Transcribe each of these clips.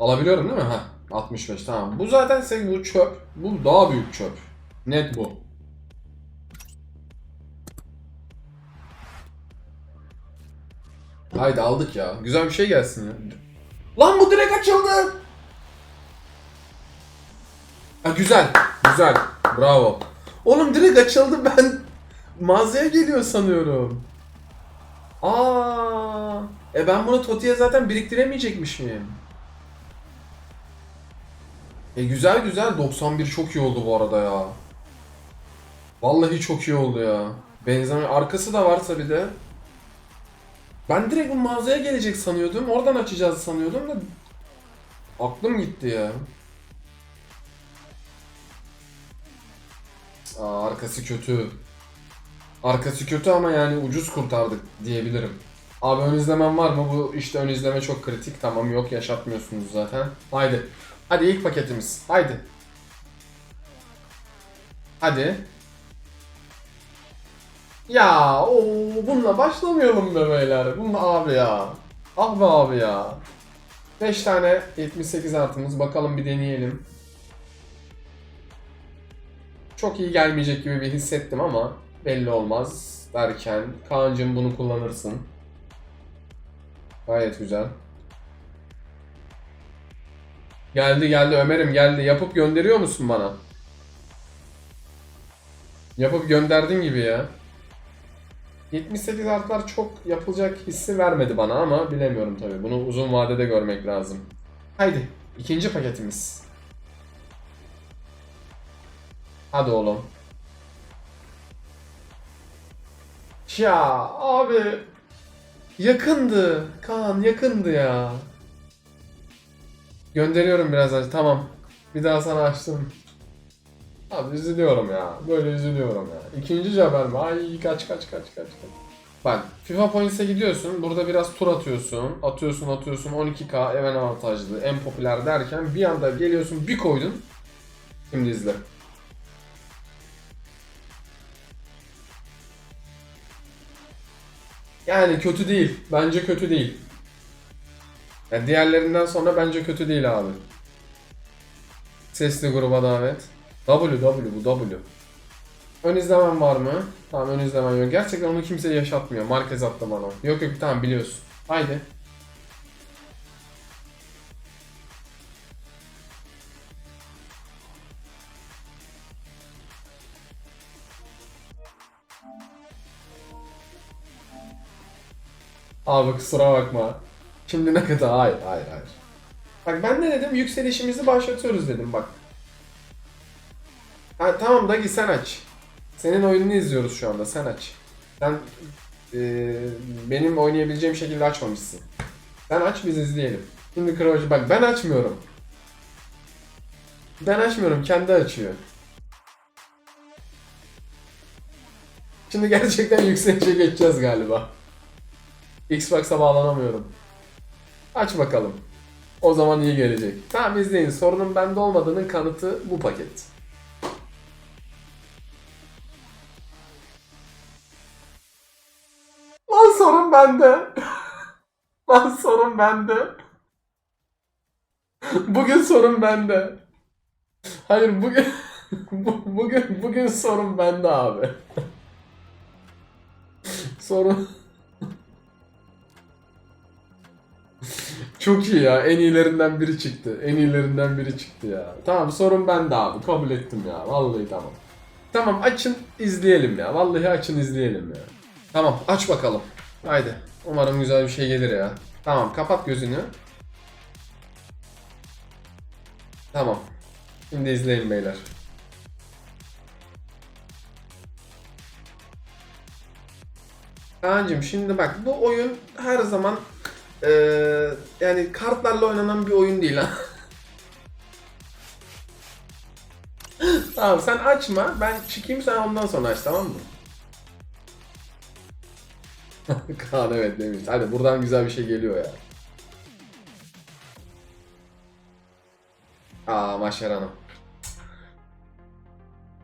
Alabiliyorum değil mi? Ha 65 tamam. Bu zaten senin bu çöp. Bu daha büyük çöp. Net bu. Haydi aldık ya. Güzel bir şey gelsin ya. Lan bu direkt açıldı. Ha güzel. Güzel. Bravo. Oğlum direkt açıldı ben mağazaya geliyor sanıyorum. Aa, e ben bunu Toti'ye zaten biriktiremeyecekmiş miyim? E güzel güzel 91 çok iyi oldu bu arada ya. Vallahi çok iyi oldu ya. Benzeme arkası da varsa bir de. Ben direkt bu mağazaya gelecek sanıyordum. Oradan açacağız sanıyordum da aklım gitti ya. Aa, arkası kötü. Arkası kötü ama yani ucuz kurtardık diyebilirim. Abi ön izlemem var mı? Bu işte ön izleme çok kritik. Tamam yok yaşatmıyorsunuz zaten. Haydi. Hadi ilk paketimiz. Haydi. Hadi. Ya o bununla başlamayalım be beyler. Bununla abi ya. Ah be abi ya. 5 tane 78 artımız. Bakalım bir deneyelim. Çok iyi gelmeyecek gibi bir hissettim ama belli olmaz derken Kaan'cım bunu kullanırsın. Gayet güzel. Geldi geldi Ömer'im geldi. Yapıp gönderiyor musun bana? Yapıp gönderdin gibi ya. 78 artlar çok yapılacak hissi vermedi bana ama bilemiyorum tabii. Bunu uzun vadede görmek lazım. Haydi ikinci paketimiz. Hadi oğlum. Ya abi yakındı. Kaan yakındı ya. Gönderiyorum birazdan. Tamam. Bir daha sana açtım. Abi üzülüyorum ya. Böyle üzülüyorum ya. İkinci haber mi? Ay kaç kaç kaç kaç kaç. Bak FIFA Points'e gidiyorsun. Burada biraz tur atıyorsun. Atıyorsun atıyorsun. 12K even avantajlı. En popüler derken bir anda geliyorsun bir koydun. Şimdi izle. Yani kötü değil. Bence kötü değil. Yani diğerlerinden sonra bence kötü değil abi. Sesli gruba davet. W W bu W. Ön izlemen var mı? Tamam ön izlemen yok. Gerçekten onu kimse yaşatmıyor. Marquez attı bana. Yok yok tamam biliyorsun. Haydi. Abi kusura bakma. Şimdi ne kadar? Hayır hayır hayır. Bak ben ne dedim? Yükselişimizi başlatıyoruz dedim bak. Ha, tamam Dagi sen aç. Senin oyununu izliyoruz şu anda sen aç. Sen e, benim oynayabileceğim şekilde açmamışsın. Sen aç biz izleyelim. Şimdi Kroji bak ben açmıyorum. Ben açmıyorum kendi açıyor. Şimdi gerçekten yükselişe geçeceğiz galiba. Xbox'a bağlanamıyorum. Aç bakalım. O zaman iyi gelecek. Tamam izleyin. Sorunun bende olmadığının kanıtı bu paket. Lan sorun bende. Lan sorun bende. Bugün sorun bende. Hayır bugün bu- bugün bugün sorun bende abi. sorun Çok iyi ya. En iyilerinden biri çıktı. En iyilerinden biri çıktı ya. Tamam sorun bende abi. Kabul ettim ya. Vallahi tamam. Tamam açın izleyelim ya. Vallahi açın izleyelim ya. Tamam aç bakalım. Haydi. Umarım güzel bir şey gelir ya. Tamam kapat gözünü. Tamam. Şimdi izleyin beyler. Kaan'cım şimdi bak bu oyun her zaman eee, yani kartlarla oynanan bir oyun değil ha. tamam sen açma ben çıkayım sen ondan sonra aç tamam mı? Kaan evet demiş. Hadi buradan güzel bir şey geliyor ya. Aa Maşerano.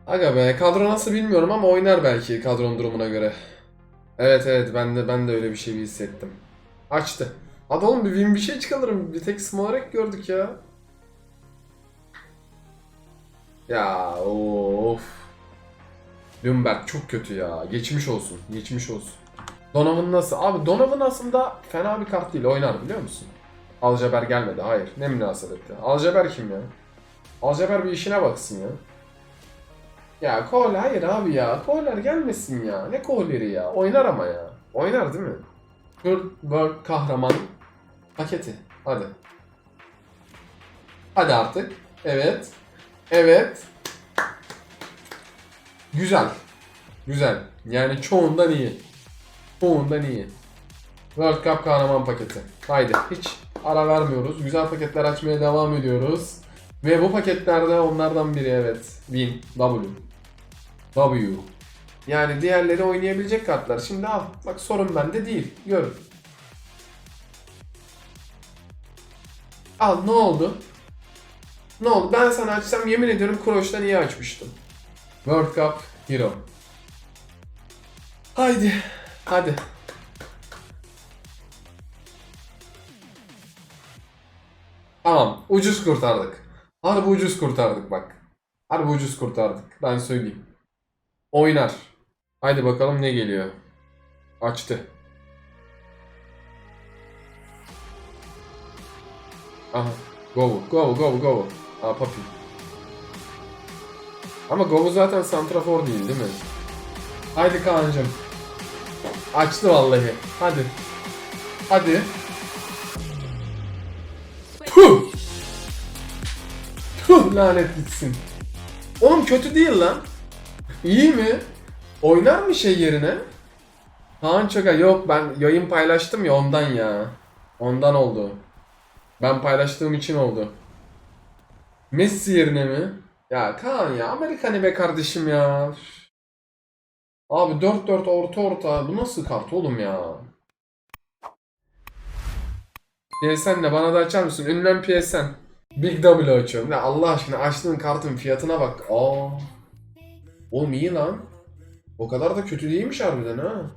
Aga be kadro nasıl bilmiyorum ama oynar belki kadronun durumuna göre. Evet evet ben de ben de öyle bir şey hissettim. Açtı. Hadi oğlum bir win bir şey çıkarırım. Bir tek Smolarek gördük ya. Ya of. Lundberg çok kötü ya. Geçmiş olsun. Geçmiş olsun. Donovan nasıl? Abi Donovan aslında fena bir kart değil. Oynar biliyor musun? Aljaber gelmedi. Hayır. Ne münasebette. Aljaber kim ya? Aljaber bir işine baksın ya. Ya Cole hayır abi ya. Cole'ler gelmesin ya. Ne Cole'leri ya? Oynar ama ya. Oynar değil mi? World, World kahraman paketi. Hadi. Hadi artık. Evet. Evet. Güzel. Güzel. Yani çoğundan iyi. Çoğundan iyi. World Cup kahraman paketi. Haydi hiç ara vermiyoruz. Güzel paketler açmaya devam ediyoruz. Ve bu paketlerde onlardan biri evet. Win. W. W. Yani diğerleri oynayabilecek kartlar. Şimdi al. Bak sorun bende değil. Görün. Al ne oldu? Ne oldu? Ben sana açsam yemin ediyorum Kroş'tan iyi açmıştım. World Cup Hero. Haydi. Hadi. Tamam. Ucuz kurtardık. Harbi ucuz kurtardık bak. Harbi ucuz kurtardık. Ben söyleyeyim. Oynar. Haydi bakalım ne geliyor. Açtı. Aha. Go, go, go, go. Aa papi. Ama Govu zaten santrafor değil değil mi? Haydi Kaan'cım. Açtı vallahi. Hadi. Hadi. Puh! Puh lanet gitsin. Oğlum kötü değil lan. İyi mi? Oynar mı şey yerine? Kaan Çaka yok ben yayın paylaştım ya ondan ya. Ondan oldu. Ben paylaştığım için oldu. Messi yerine mi? Ya Kaan ya Amerikanı be kardeşim ya. Abi 4-4 orta orta. Bu nasıl kart oğlum ya? PSN de bana da açar mısın? Ünlem PSN. Big W açıyorum. Ya Allah aşkına açtığın kartın fiyatına bak. Aa. Oğlum iyi lan. O kadar da kötü değilmiş harbiden ha.